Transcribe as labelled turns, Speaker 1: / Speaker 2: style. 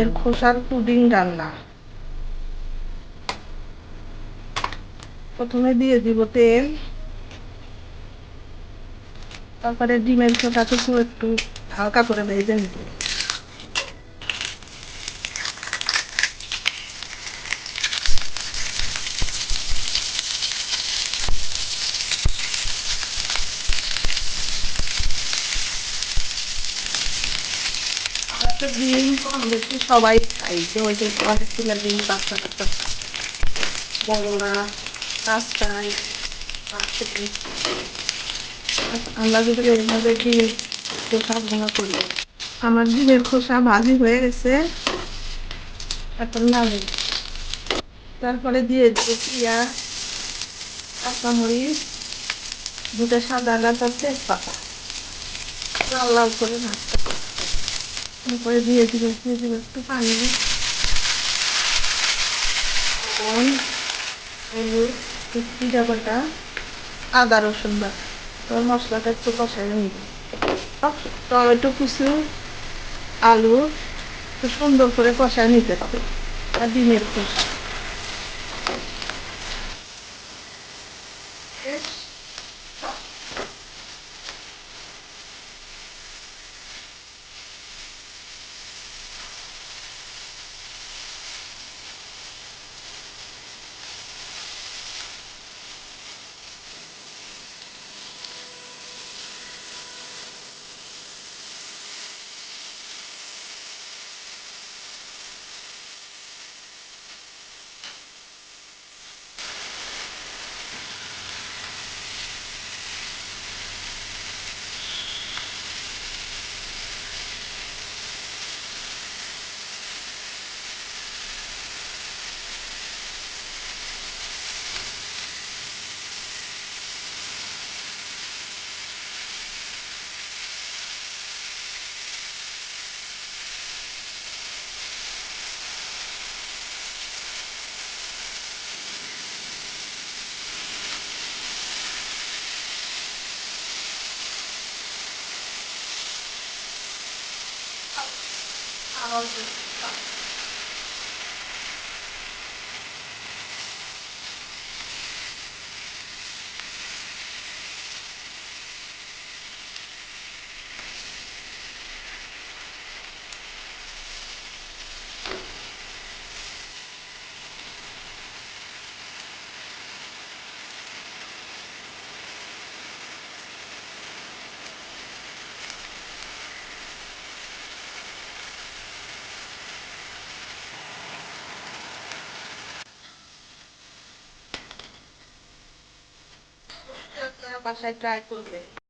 Speaker 1: এর খোসার পুডিং রান্না। প্রথমে দিয়ে দিব তেল। তারপরে ডিমের খোসাটুকু একটু হালকা করে ভেজে নিব। ডিম, কম বেশি সবাই খাই যে ওই যে অনেক তুলে ডিম বাচ্চা কাচ্চা বড়রা আমরা যদি খোসা ভাঙা আমার ডিমের খোসা ভাজি হয়ে গেছে। এখন নামে তারপরে দিয়ে দিচ্ছি পেঁয়াজ, কাঁচামরিচ, দুটো সাদা আর তেজপাতা। লাল লাল করে ভাজতে। তারপরে দিয়ে দিবে দিয়ে দিবে, একটু পানি জিরা বাটা আদা, রসুন বাটা। তোর মশলাটা একটু কষাই নিবি। টমেটো, কুচু, আলু, একটু সুন্দর করে কষায় নিতে হবে। আর ডিমের 然后是 passar e traz tudo bem.